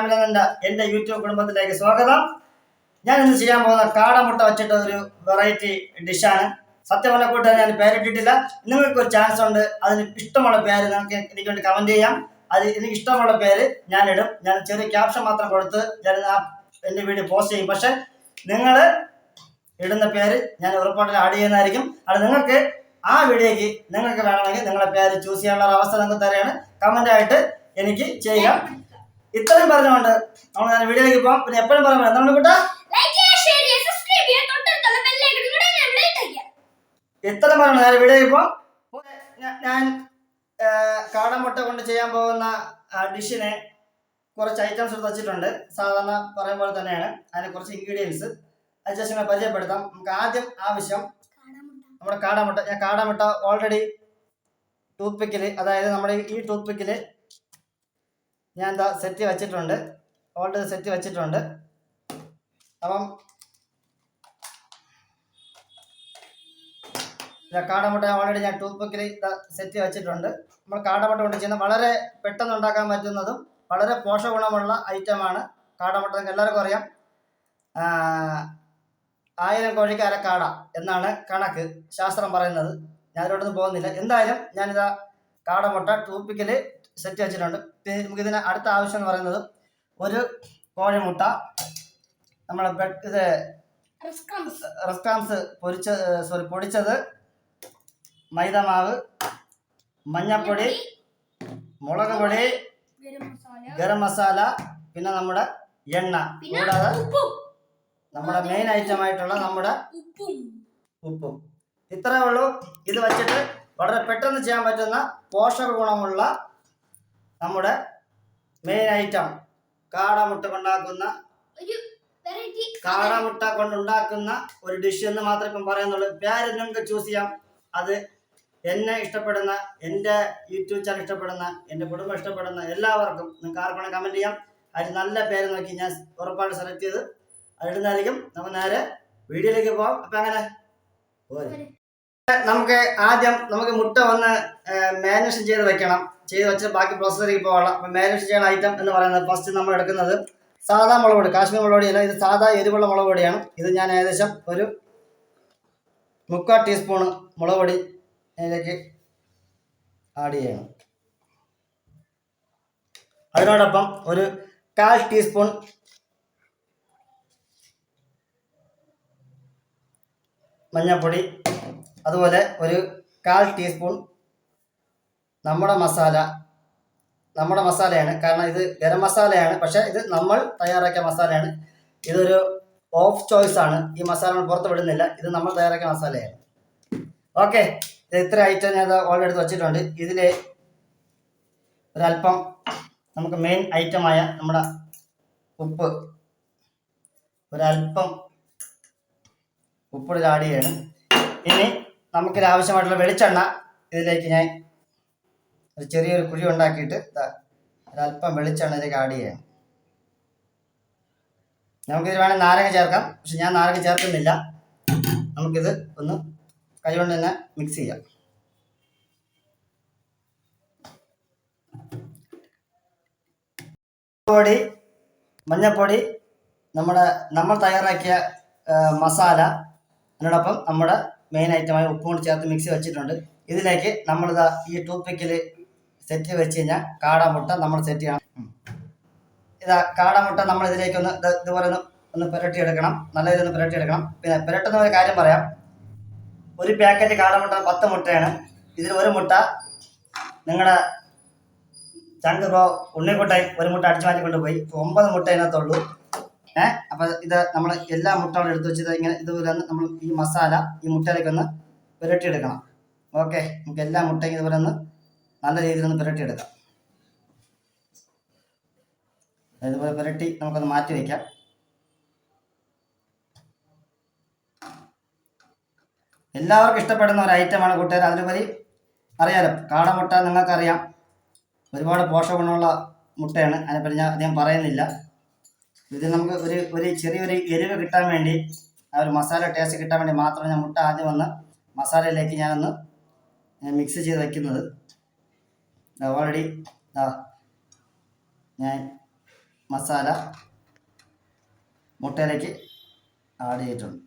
Family എന്ന എന്റെ YouTube കുടുംബത്തിലേക്ക് സ്വാഗതം. ഞാൻ ഇന്ന് ചെയ്യാൻ പോകുന്ന കാടമുട്ട വെച്ചിട്ട് ഒരു വെറൈറ്റി ഡിഷാണ് സത്യം പറഞ്ഞ ഞാൻ പേരിട്ടിട്ടില്ല. നിങ്ങൾക്ക് ഒരു ചാൻസ് ഉണ്ട്. അതിന് ഇഷ്ടമുള്ള പേര് നിങ്ങൾക്ക് എനിക്ക് വേണ്ടി കമന്റ് ചെയ്യാം. അത് എനിക്ക് ഇഷ്ടമുള്ള പേര് ഞാൻ ഇടും ഞാൻ ചെറിയ ക്യാപ്ഷൻ മാത്രം കൊടുത്ത് ഞാൻ ആ എന്റെ വീഡിയോ പോസ്റ്റ് ചെയ്യും. പക്ഷെ നിങ്ങൾ ഇടുന്ന പേര് ഞാൻ ഉറപ്പായിട്ട് ആഡ് ചെയ്യുന്നതായിരിക്കും. അത് നിങ്ങൾക്ക് ആ വീഡിയോക്ക് നിങ്ങൾക്ക് വേണമെങ്കിൽ നിങ്ങളുടെ പേര് ചൂസ് ചെയ്യാനുള്ള ഒരു അവസ്ഥ നിങ്ങൾക്ക് തരാണ് കമന്റ് ആയിട്ട് എനിക്ക് ചെയ്യാം. ഇത്രയും പറഞ്ഞുകൊണ്ട് നമ്മൾ ഞാൻ വീഡിയോയിലേക്ക് പോകാം പിന്നെ എപ്പോഴും പറയാം എന്താണ് കൂട്ടാ? ഇത്രയും പറഞ്ഞു ഞാൻ വീഡിയോയിൽ പോകാം ഞാൻ- കാടമുട്ട കൊണ്ട് ചെയ്യാൻ പോകുന്ന ഡിഷിനെ കുറച്ച് ഐറ്റംസ് എടുത്ത് വെച്ചിട്ടുണ്ട്. സാധാരണ പറയും പോലെ തന്നെയാണ്. അതിന് കുറച്ച് ഇൻഗ്രീഡിയൻസ് അത് ജസ്റ്റ് പരിചയപ്പെടുത്താം. നമുക്ക് ആദ്യം ആവശ്യം നമ്മുടെ കാടമുട്ട ഞാൻ കാടമുട്ട ഓൾറെഡി ടൂത്ത് പിക്കിൽ അതായത് നമ്മുടെ ഈ ടൂത്ത് പിക്കിൽ ഞാൻ എന്താ സെറ്റ് വെച്ചിട്ടുണ്ട്. ഓൾറെഡി സെറ്റ് വെച്ചിട്ടുണ്ട്. അപ്പം കാടമുട്ട ഓൾറെഡി ഞാൻ ടൂത്ത് പിക്കിൽ സെറ്റ് വെച്ചിട്ടുണ്ട്. നമ്മൾ കാടമുട്ട കൊണ്ട് ചെയ്യുന്ന വളരെ പെട്ടെന്ന് ഉണ്ടാക്കാൻ പറ്റുന്നതും വളരെ പോഷകഗുണമുള്ള ഐറ്റമാണ് കാടമുട്ട. നിങ്ങൾക്ക് എല്ലാവർക്കും അറിയാം. ആയിരം കോഴിക്ക് കാട എന്നാണ് കണക്ക് ശാസ്ത്രം പറയുന്നത്. ഞാൻ അതിലോട്ടൊന്നും പോകുന്നില്ല. എന്തായാലും ഞാനിതാ കാടമുട്ട ടൂപ്പിക്കൽ സെറ്റ് വെച്ചിട്ടുണ്ട്. പിന്നെ നമുക്ക് ഇതിന് അടുത്ത ആവശ്യം എന്ന് പറയുന്നത് ഒരു കോഴിമുട്ട നമ്മളെ ബെ- ഇത് റസ്കാംസ് പൊരിച്ച സോറി പൊടിച്ചത് മൈദ മാവ് മഞ്ഞപ്പൊടി മുളക് പൊടി ഗരം മസാല. പിന്നെ നമ്മുടെ എണ്ണ. കൂടാതെ ഉപ്പും. നമ്മുടെ മെയിൻ ഐറ്റം ആയിട്ടുള്ള നമ്മുടെ ഉപ്പും. ഇത്രയേ ഇത്രേ ഉള്ളൂ. ഇത് വച്ചിട്ട് വളരെ പെട്ടെന്ന് ചെയ്യാൻ പറ്റുന്ന പോഷക ഗുണമുള്ള നമ്മുടെ മെയിൻ ഐറ്റം കാടമുട്ട കൊണ്ടാക്കുന്ന കാടമുട്ട കൊണ്ടുണ്ടാക്കുന്ന ഒരു ഡിഷ് എന്ന് മാത്രമേ ഇപ്പം പറയുന്നുള്ളൂ. പേര് നിങ്ങൾക്ക് ചൂസ് ചെയ്യാം. അത് എന്നെ ഇഷ്ടപ്പെടുന്ന എന്റെ യൂട്യൂബ് ചാനൽ ഇഷ്ടപ്പെടുന്ന എന്റെ കുടുംബം ഇഷ്ടപ്പെടുന്ന എല്ലാവർക്കും നിങ്ങൾക്ക് ആർക്കും കമന്റ് ചെയ്യാം. അതിൽ നല്ല പേര് നോക്കി ഞാൻ ഉറപ്പായിട്ട് സെലക്ട് ചെയ്ത് അതിടുന്നതായിരിക്കും നമ്മൾ നേരെ വീഡിയോയിലേക്ക് പോകാം അപ്പം അങ്ങനെ. പോരെ. നമുക്ക് ആദ്യം നമുക്ക് മുട്ട വന്ന് മാരിനേഷൻ ചെയ്ത് വെക്കണം. ചെയ്ത് വെച്ച് ബാക്കി പ്രോസസ്സിലേക്ക് പോകണം അപ്പം മാരിനേഷൻ ചെയ്യുന്ന ഐറ്റം എന്ന് പറയുന്നത് ഫസ്റ്റ് നമ്മൾ എടുക്കുന്നത് സാധാ മുളക് പൊടി കാശ്മീർ മുളക് പൊടിയല്ല ഇത് സാധാ എരിവുള്ള മുളക് പൊടിയാണ്. ഇത് ഞാൻ ഏകദേശം ഒരു മുക്കാൽ ടീസ്പൂണ് മുളക് പൊടി ഇതിലേക്ക് ആഡ് ചെയ്യണം. അതിനോടൊപ്പം ഒരു കാൽ ടീസ്പൂൺ മഞ്ഞൾപ്പൊടി അതുപോലെ ഒരു കാൽ ടീസ്പൂൺ നമ്മുടെ മസാല നമ്മുടെ മസാലയാണ് കാരണം ഇത് ഗരം മസാലയാണ് പക്ഷേ ഇത് നമ്മൾ തയ്യാറാക്കിയ മസാലയാണ് ഇതൊരു ഓഫ് ചോയ്സ് ആണ്. ഈ മസാല നമ്മൾ പുറത്ത് വിടുന്നില്ല. ഇത് നമ്മൾ തയ്യാറാക്കിയ മസാലയാണ് ഓക്കെ ഇത് ഇത്ര ഐറ്റം ഞാൻ ഓൾറെഡി എടുത്ത് വെച്ചിട്ടുണ്ട്. ഇതിൽ ഒരല്പം നമുക്ക് മെയിൻ ഐറ്റമായ നമ്മുടെ ഉപ്പ്. ഒരല്പം ഉപ്പ് ആഡ് ഇനി നമുക്കിത് ആവശ്യമായിട്ടുള്ള വെളിച്ചെണ്ണ ഇതിലേക്ക് ഞാൻ ഒരു ചെറിയൊരു കുഴി ഉണ്ടാക്കിയിട്ട് ഒരല്പം വെളിച്ചെണ്ണ ഇതിലേക്ക് ആഡ് ചെയ്യാം. നമുക്കിത് വേണമെങ്കിൽ നാരങ്ങ ചേർക്കാം. പക്ഷെ ഞാൻ നാരങ്ങ ചേർക്കുന്നില്ല. നമുക്കിത് ഒന്ന് കൈകൊണ്ട് തന്നെ മിക്സ് ചെയ്യാം. പൊടി മഞ്ഞൾപ്പൊടി നമ്മുടെ നമ്മൾ തയ്യാറാക്കിയ മസാല അതിനോടൊപ്പം നമ്മുടെ മെയിൻ ഐറ്റമായ ഉപ്പും കൂടി ചേർത്ത് മിക്സി വെച്ചിട്ടുണ്ട്. ഇതിലേക്ക് നമ്മളിതാ ഈ ടൂത്ത് പിക്കിൽ സെറ്റ് വെച്ച് കഴിഞ്ഞാൽ കാടാമുട്ട നമ്മൾ സെറ്റ് ചെയ്യണം. ഇതാ കാടാമുട്ട നമ്മൾ ഇതിലേക്ക് ഒന്ന് ഇത് ഇതുപോലെ ഒന്ന് ഒന്ന് പുരട്ടിയെടുക്കണം. നല്ല രീതിയിൽ പുരട്ടിയെടുക്കണം. പിന്നെ പുരട്ടുന്ന ഒരു കാര്യം പറയാം. ഒരു പാക്കറ്റ് കാടമുട്ട പത്ത് മുട്ടയാണ്. ഇതിൽ ഒരു മുട്ട നിങ്ങളുടെ ചങ്ക് ഇപ്പോൾ ഉണ്ണിക്കുട്ടായി ഒരു മുട്ട അടിച്ചു മാറ്റി കൊണ്ടുപോയി ഒമ്പത് മുട്ട അതിനകത്തുള്ളൂ. ഏഹ് അപ്പൊ ഇത് നമ്മൾ എല്ലാ മുട്ടകളും എടുത്ത് വെച്ചത് ഇങ്ങനെ ഇതുപോലെ നമ്മൾ ഈ മസാല ഈ മുട്ടയിലേക്ക് ഒന്ന് പുരട്ടിയെടുക്കണം. ഓക്കെ? നമുക്ക് എല്ലാ മുട്ടയും ഇതുപോലെ ഒന്ന് നല്ല രീതിയിൽ ഒന്ന് പുരട്ടിയെടുക്കാം. ഇതുപോലെ പുരട്ടി നമുക്കൊന്ന് മാറ്റി വയ്ക്കാം എല്ലാവർക്കും ഇഷ്ടപ്പെടുന്ന ഒരു ഐറ്റമാണ് കൂട്ടുകാർ അതിലുപരി അറിയാലോ കാടമുട്ട നിങ്ങൾക്കറിയാം. ഒരുപാട് പോഷകഗുണമുള്ള മുട്ടയാണ്. അതിനെപ്പറ്റി ഞാൻ അധികം പറയുന്നില്ല. ഇത് നമുക്ക് ഒരു ഒരു ചെറിയൊരു എരിവ് കിട്ടാൻ വേണ്ടി ആ ഒരു മസാല ടേസ്റ്റ് കിട്ടാൻ വേണ്ടി മാത്രം ഞാൻ മുട്ട ആദ്യം വന്ന് മസാലയിലേക്ക് ഞാനൊന്ന് മിക്സ് ചെയ്ത് വയ്ക്കുന്നത് ഓൾറെഡി ഞാൻ മസാല മുട്ടയിലേക്ക് ആഡ് ചെയ്തിട്ടുണ്ട്.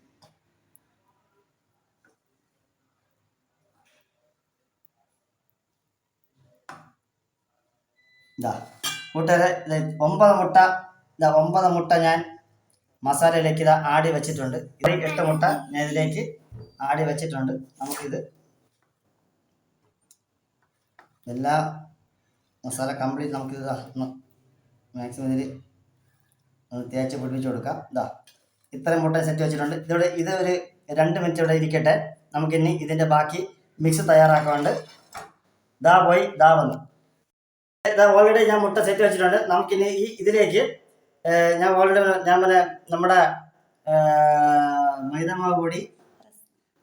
ഇതാ ഇത് ഒമ്പത് മുട്ട ഇതാ ഒമ്പത് മുട്ട ഞാൻ മസാലയിലേക്ക് ഇതാ ആടി വെച്ചിട്ടുണ്ട്. ഇത് എട്ട് മുട്ട ഞാൻ ഇതിലേക്ക് ആടി വെച്ചിട്ടുണ്ട്. നമുക്കിത് എല്ലാ മസാല കംപ്ലീറ്റ് നമുക്കിത് മാക്സിമം ഇതിൽ ഒന്ന് തേച്ച് പിടിപ്പിച്ച് കൊടുക്കാം. ഇതാ ഇത്രയും മുട്ട സെറ്റ് വെച്ചിട്ടുണ്ട്. ഇതോടെ ഇത് ഒരു രണ്ട് മിനിറ്റ് ഇവിടെ ഇരിക്കട്ടെ. നമുക്കിനി ഇതിന്റെ ബാക്കി മിക്സ് തയ്യാറാക്കാണ്ട് ദാ പോയി ദാ വന്നു. ഇതാ ഓൾറെഡി ഞാൻ മുട്ട സെറ്റ് വെച്ചിട്ടുണ്ട്. നമുക്കിനി ഈ ഇതിലേക്ക് ഞാൻ ഓൾറെഡി ഞാൻ പറഞ്ഞ നമ്മുടെ മൈദമാവ് പൊടി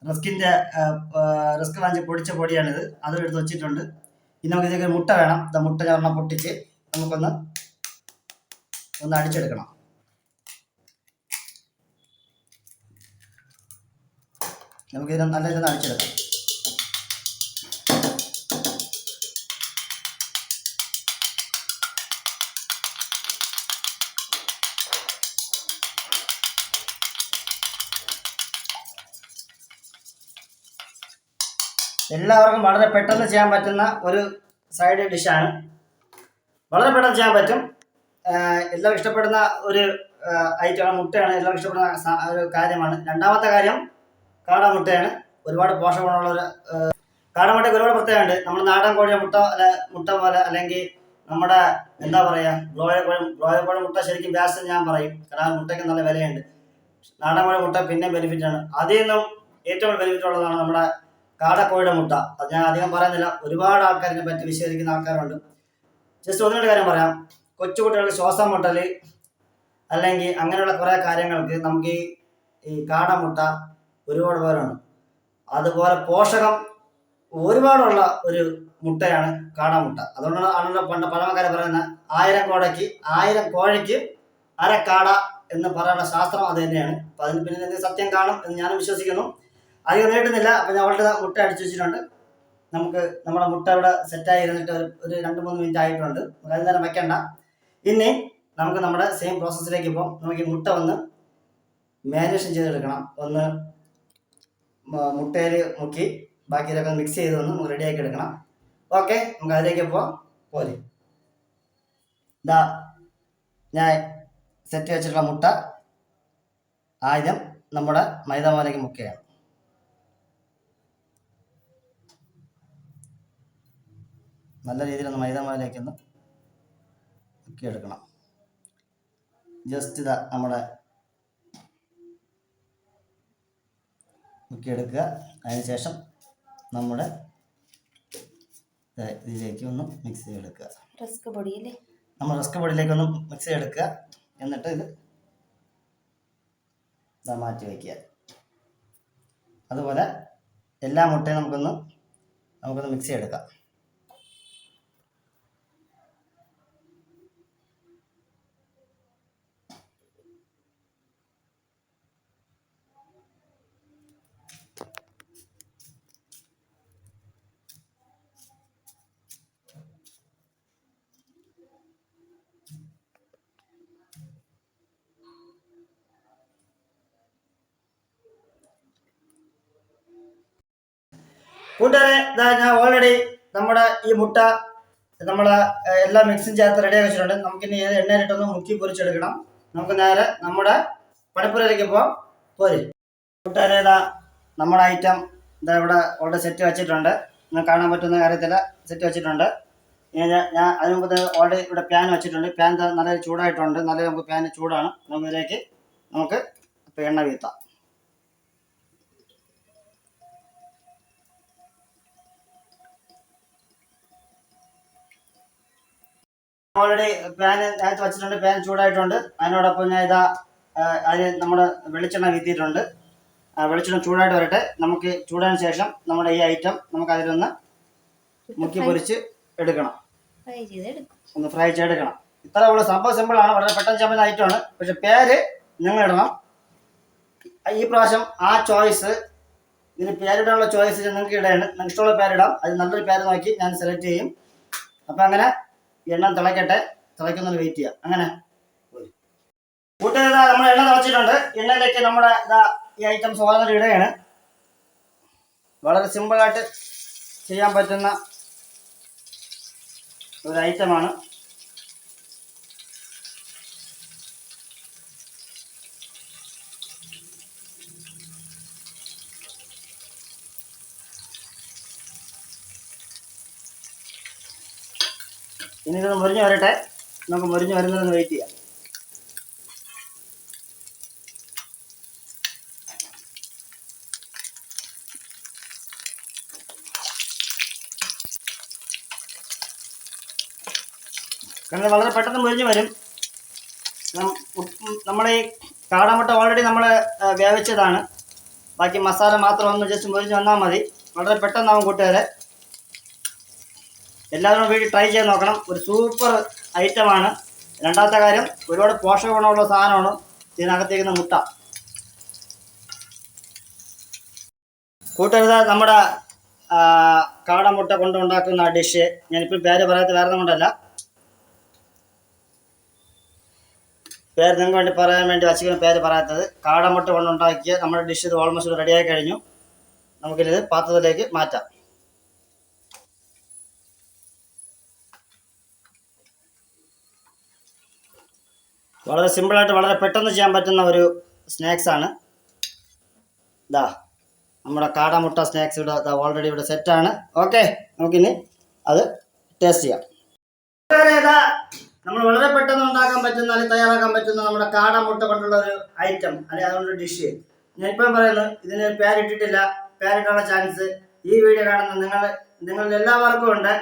റിസ്കിന്റെ റിസ്ക് വാങ്ങിച്ച് പൊടിച്ച പൊടിയാണിത്. അതും എടുത്ത് വെച്ചിട്ടുണ്ട്. ഇനി നമുക്ക് ഇതിലേക്ക് മുട്ട വേണം. മുട്ട ഞാൻ പറഞ്ഞാൽ പൊട്ടിച്ച് നമുക്കൊന്ന് ഒന്ന് അടിച്ചെടുക്കണം. നമുക്കിതിനെ നല്ല രീതിയിൽ അടിച്ചെടുക്കാം. എല്ലാവർക്കും വളരെ പെട്ടെന്ന് ചെയ്യാൻ പറ്റുന്ന ഒരു സൈഡ് ഡിഷാണ്. വളരെ പെട്ടെന്ന് ചെയ്യാൻ പറ്റും. എല്ലാവർക്കും ഇഷ്ടപ്പെടുന്ന ഒരു ഐറ്റമാണ് മുട്ടയാണ്. എല്ലാവർക്കും ഇഷ്ടപ്പെടുന്ന ഒരു കാര്യമാണ്. രണ്ടാമത്തെ കാര്യം കാടമുട്ടയാണ് ഒരുപാട് പോഷക ഗുണമുള്ള ഒരു കാടമുട്ടയ്ക്ക് ഒരുപാട് പ്രത്യേകമുണ്ട് നമ്മൾ നാടൻ കോഴി മുട്ട മുട്ട പോലെ അല്ലെങ്കിൽ നമ്മുടെ എന്താ പറയുക ബ്രോയർ കോഴി ബ്രോയർ കോഴി മുട്ട ശരിക്കും വ്യാസം ഞാൻ പറയും. കാരണം മുട്ടയ്ക്ക് നല്ല വിലയുണ്ട്. നാടൻ കോഴി മുട്ട പിന്നെ ബെനിഫിറ്റ് ആണ് അതിൽ നിന്നും ഏറ്റവും ബെനിഫിറ്റ് ഉള്ളതാണ് നമ്മുടെ കാടക്കോഴിയുടെ മുട്ട. അത് ഞാൻ അധികം പറയുന്നില്ല. ഒരുപാട് ആൾക്കാരിനെ പറ്റി വിശേഷിക്കുന്ന ആൾക്കാരുണ്ട്. ജസ്റ്റ് ഒന്നുകൂടെ കാര്യം പറയാം. കൊച്ചുകുട്ടികൾക്ക് ശ്വാസം മുട്ടൽ അല്ലെങ്കിൽ അങ്ങനെയുള്ള കുറേ കാര്യങ്ങൾക്ക് നമുക്ക് ഈ കാടമുട്ട ഒരുപാട് പേരാണ് അതുപോലെ പോഷകം ഒരുപാടുള്ള ഒരു മുട്ടയാണ് കാടമുട്ട. അതുകൊണ്ടാണ് ആണല്ലോ പണ്ട് പഴമക്കാരെ പറയുന്ന ആയിരം കോടയ്ക്ക് ആയിരം കോഴയ്ക്ക് അര കാട എന്ന് പറയാനുള്ള ശാസ്ത്രം അത് തന്നെയാണ്. അപ്പം അതിന് പിന്നിൽ സത്യം കാണും എന്ന് ഞാനും വിശ്വസിക്കുന്നു. അധികം നീട്ടുന്നില്ല അപ്പം അവളുടെ മുട്ട അടിച്ചു വെച്ചിട്ടുണ്ട്. നമുക്ക് നമ്മുടെ മുട്ട അവിടെ സെറ്റായി ഇരുന്നിട്ട് ഒരു ഒരു രണ്ട് മൂന്ന് മിനിറ്റ് ആയിട്ടുണ്ട്. അതിന് നേരം വെക്കണ്ട. ഇനി നമുക്ക് നമ്മുടെ സെയിം പ്രോസസ്സിലേക്ക് ഇപ്പോൾ നമുക്ക് ഈ മുട്ട ഒന്ന് മാരിനേഷൻ ചെയ്തെടുക്കണം. ഒന്ന് മുട്ടയിൽ മുക്കി ബാക്കി ഇതൊക്കെ മിക്സ് ചെയ്ത് ഒന്ന് നമുക്ക് റെഡിയാക്കി എടുക്കണം. ഓക്കെ നമുക്ക് അതിലേക്ക് ഇപ്പോൾ പോലെ ഇതാ ഞാൻ സെറ്റ് വെച്ചിട്ടുള്ള മുട്ട ആദ്യം നമ്മുടെ മൈദാമാലേക്ക് മുക്കുകയാണ്. നല്ല രീതിയിൽ ഒന്ന് മൈദാമാവിലേക്ക് ഒന്ന് മുക്കിയെടുക്കണം. ജസ്റ്റ് ഇതാ നമ്മുടെ മുക്കിയെടുക്കുക. അതിനുശേഷം നമ്മുടെ ഇതിലേക്ക് ഒന്ന് മിക്സ് ചെയ്തെടുക്കുക. റസ്ക് പൊടിയിലേ നമ്മൾ റസ്ക് പൊടിയിലേക്ക് ഒന്ന് മിക്സ് ചെയ്തെടുക്കുക. എന്നിട്ട് ഇത് ഇതാ മാറ്റി വയ്ക്കുക. അതുപോലെ എല്ലാ മുട്ടയും നമുക്കൊന്ന് നമുക്കൊന്ന് മിക്സ് ചെയ്തെടുക്കാം. കൂട്ടുകാരെ ഇതാ ഞാൻ ഓൾറെഡി നമ്മുടെ ഈ മുട്ട നമ്മൾ എല്ലാം മിക്സും ചേർത്ത് റെഡി വെച്ചിട്ടുണ്ട്. നമുക്കിനി എണ്ണയിലിട്ടൊന്ന് മുക്കി പൊരിച്ചെടുക്കണം. നമുക്ക് നേരെ നമ്മുടെ പണിപ്പുരയിലേക്ക് പോവാം. പോരി. കൂട്ടുകാരെ ഇതാ നമ്മുടെ ഐറ്റം ഇതാ ഇവിടെ ഓൾറെഡി സെറ്റ് വെച്ചിട്ടുണ്ട്. നിങ്ങൾ കാണാൻ പറ്റുന്ന കാര്യത്തിൽ സെറ്റ് വെച്ചിട്ടുണ്ട്. ഞാൻ അതിന് മുമ്പ് ഓൾറെഡി ഇവിടെ പാൻ വെച്ചിട്ടുണ്ട്. പാൻ നല്ല ചൂടായിട്ടുണ്ട്. നല്ല നമുക്ക് പാൻ ചൂടാണ്. നമുക്ക് ഇതിലേക്ക് നമുക്ക് എണ്ണ വീത്താം. ഓൾറെഡി പാൻ അതിനകത്ത് വെച്ചിട്ടുണ്ട് പാൻ ചൂടായിട്ടുണ്ട്. അതിനോടൊപ്പം ഞാൻ ഇതാ അതിന് നമ്മുടെ വെളിച്ചെണ്ണ വീത്തിയിട്ടുണ്ട്. ആ വെളിച്ചെണ്ണ ചൂടായിട്ട് വരട്ടെ. നമുക്ക് ചൂടായതിനു ശേഷം നമ്മുടെ ഈ ഐറ്റം നമുക്ക് അതിലൊന്ന് മുക്കി പൊരിച്ച് എടുക്കണം. ഒന്ന് ഫ്രൈ ചെയ്തെടുക്കണം. ഇത്ര ഉള്ള സംഭവം സിമ്പിളാണ് വളരെ പെട്ടെന്ന് ചെയ്യുന്ന ഐറ്റമാണ് പക്ഷെ പേര് നിങ്ങൾ ഇടണം. ഈ പ്രാവശ്യം ആ ചോയ്സ് ഇതിന് പേരിടാനുള്ള ചോയ്സ് നിങ്ങൾക്ക് ഇടയാണ്. നിങ്ങൾക്ക് ഇഷ്ടമുള്ള പേരിടാം. അത് നല്ലൊരു പേര് നോക്കി ഞാൻ സെലക്ട് ചെയ്യും. അപ്പം അങ്ങനെ എണ്ണ തിളക്കട്ടെ. തിളയ്ക്കുന്നതിന് വെയിറ്റ് ചെയ്യാം. അങ്ങനെ. കൂട്ടുകാർ നമ്മൾ എണ്ണ തിളച്ചിട്ടുണ്ട്. എണ്ണയിലേക്ക് നമ്മുടെ ഇതാ ഈ ഐറ്റംസ് ഓരോന്നും ഇടുകയാണ്. വളരെ സിമ്പിളായിട്ട് ചെയ്യാൻ പറ്റുന്ന ഒരു ഐറ്റമാണ് ഇനി ഇതൊന്ന് മുരിഞ്ഞ് വരട്ടെ. നമുക്ക് മുരിഞ്ഞ് വരുന്നതെന്ന് വെയിറ്റ് ചെയ്യാം. കാരണം വളരെ പെട്ടെന്ന് മുരിഞ്ഞ് വരും. നമ്മുടെ ഈ കാടമുട്ട ഓൾറെഡി നമ്മൾ വേവിച്ചതാണ് ബാക്കി മസാല മാത്രം ഒന്ന് ജസ്റ്റ് മുരിഞ്ഞ് വന്നാൽ മതി. വളരെ പെട്ടെന്നാവും കൂട്ടുകാരെ. എല്ലാവരും വീട്ടിൽ ട്രൈ ചെയ്ത് നോക്കണം. ഒരു സൂപ്പർ ഐറ്റമാണ് രണ്ടാമത്തെ കാര്യം ഒരുപാട് പോഷക ഗുണമുള്ള സാധനമാണ് ഇതിനകത്തേക്കുന്ന മുട്ട. കൂട്ടരുത് നമ്മുടെ ആ, കൊണ്ട് കൊണ്ടുണ്ടാക്കുന്ന ഡിഷ് ഞാനിപ്പോൾ പേര് പറയാത്ത വേറെ കൊണ്ടല്ല. പേര് നിങ്ങൾക്ക് വേണ്ടി പറയാൻ വേണ്ടി വച്ചിരിക്കുന്ന പേര് പറയാത്തത്. കാട മുട്ട കൊണ്ടുണ്ടാക്കിയ നമ്മുടെ ഡിഷ് ഇത് ഓൾമോസ്റ്റ് റെഡിയായി കഴിഞ്ഞു. നമുക്കിത് പാത്രത്തിലേക്ക് മാറ്റാം. വളരെ സിമ്പിളായിട്ട് വളരെ പെട്ടെന്ന് ചെയ്യാൻ പറ്റുന്ന ഒരു സ്നാക്സ് ആണ്. ഇതാ നമ്മുടെ കാടമുട്ട സ്നാക്സ് ഇവിടെ ഓൾറെഡി ഇവിടെ സെറ്റ് ആണ്. ഓക്കെ നമുക്കിനി അത് ടേസ്റ്റ് ചെയ്യാം. നമ്മൾ വളരെ പെട്ടെന്ന് ഉണ്ടാക്കാൻ പറ്റുന്ന അല്ലെങ്കിൽ തയ്യാറാക്കാൻ പറ്റുന്ന നമ്മുടെ കാടമുട്ട കൊണ്ടുള്ള ഒരു ഐറ്റം അല്ലെങ്കിൽ അതുകൊണ്ടൊരു ഡിഷ് ഞാൻ ഇപ്പം പറയുന്നു ഇതിന് പേരിട്ടിട്ടില്ല പേരിട്ടുള്ള ചാൻസ് ഈ വീഡിയോ കാണുന്ന നിങ്ങൾ നിങ്ങളിൽ എല്ലാവർക്കും ഉണ്ട്.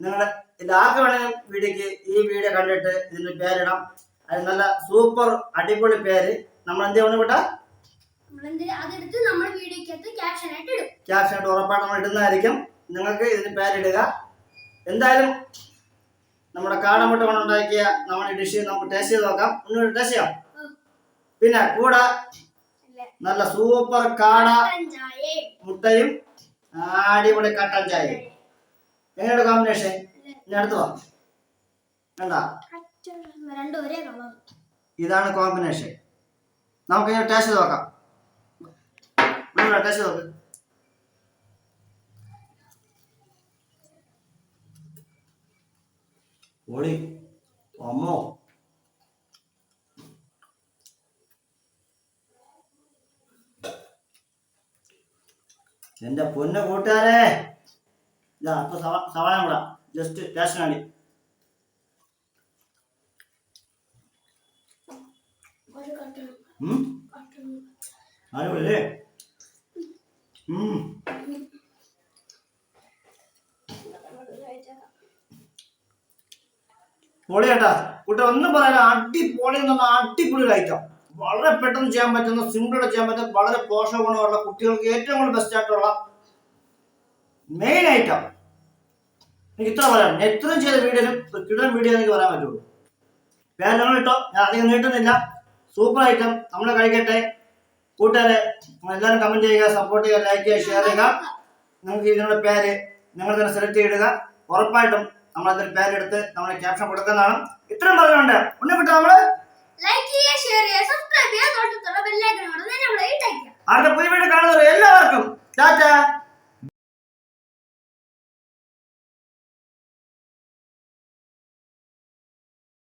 നിങ്ങൾ ഇത് ആർക്ക് വേണമെങ്കിലും വീഡിയോക്ക് ഈ വീഡിയോ കണ്ടിട്ട് ഇതിന് പേരിടാം. അത് നല്ല സൂപ്പർ അടിപൊളി പേര്. നമ്മൾ എന്ത് ചെയ്യണം ഇവിടെ അതെടുത്ത് നമ്മൾ വീഡിയോക്കകത്ത് ക്യാപ്ഷൻ ആയിട്ട് ഇടും. ക്യാപ്ഷൻ ആയിട്ട് ഉറപ്പായിട്ട് നമ്മൾ ഇടുന്നതായിരിക്കും. നിങ്ങൾക്ക് ഇതിന് പേരിടുക. എന്തായാലും നമ്മുടെ കാടമുട്ട കൊണ്ടുണ്ടാക്കിയ നമ്മുടെ ഡിഷ് നമുക്ക് ടേസ്റ്റ് ചെയ്ത് നോക്കാം. ഒന്ന് ടേസ്റ്റ് ചെയ്യാം. പിന്നെ കൂടെ നല്ല സൂപ്പർ കാട മുട്ടയും അടിപൊളി കട്ടൻ ചായയും. എങ്ങനെയുണ്ട് കോമ്പിനേഷൻ ഇനി അടുത്ത് വാ. വേണ്ട. രണ്ടും ഒരേ കളർ ഇതാണ് കോമ്പിനേഷൻ നമുക്ക് ഇനി ടേസ്റ്റ് നോക്കാം. ടേസ്റ്റ് നോക്ക്. ഓളി അമ്മോ. എന്റെ പൊന്ന കൂട്ടുകാരെ ഇതാ അപ്പൊ സവാ സവാള കൂടാ. ജസ്റ്റ് ടേസ്റ്റിന് വേണ്ടി ഒരു കട്ടൻ ഉം കട്ടൻ അടിപൊളിയല്ലേ ഉം. പൊളി കേട്ടാ കൂട്ട ഒന്നും പറയാൻ അടിപൊളി എന്ന് പറഞ്ഞാൽ അടിപൊളി ഒരു ഐറ്റം വളരെ പെട്ടെന്ന് ചെയ്യാൻ പറ്റുന്ന സിമ്പിളായിട്ട് ചെയ്യാൻ പറ്റുന്ന വളരെ പോഷക ഗുണമുള്ള കുട്ടികൾക്ക് ഏറ്റവും കൂടുതൽ ബെസ്റ്റ് ആയിട്ടുള്ള മെയിൻ ഐറ്റം എനിക്ക് ഇത്ര പറയാം. എത്രയും ചെയ്ത വീഡിയോയിലും കിടൻ വീഡിയോ എനിക്ക് പറയാൻ പറ്റുള്ളൂ. വേറെ ഇട്ടോ? ഞാൻ അധികം നീട്ടുന്നില്ല. സൂപ്പർ ഐറ്റം നമ്മൾ കഴിക്കട്ടെ കൂട്ടുകാരെ എല്ലാവരും കമന്റ് ചെയ്യുക സപ്പോർട്ട് ചെയ്യുക ലൈക്ക് ചെയ്യുക ഷെയർ ചെയ്യുക. നിങ്ങൾക്ക് ഇതിനുള്ള പേര് നിങ്ങൾ തന്നെ സെലക്ട് ചെയ്യുക ഉറപ്പായിട്ടും നമ്മൾ അതിന് പേരെടുത്ത് നമ്മുടെ ക്യാപ്ഷൻ കൊടുക്കുന്നതാണ്. ഇത്രയും പറഞ്ഞുകൊണ്ട് ഉണ്ണിപ്പിട്ട് നമ്മൾ. ലൈക്ക് ചെയ്യുക ഷെയർ ചെയ്യുക സബ്സ്ക്രൈബ് ചെയ്യുക. തൊട്ടടുത്തുള്ള ബെല്ലൈക്കൺ നമ്മൾ ഇട്ടേക്കുക അടുത്ത പുതിയ വീട് കാണുന്നവർ എല്ലാവർക്കും. ടാറ്റ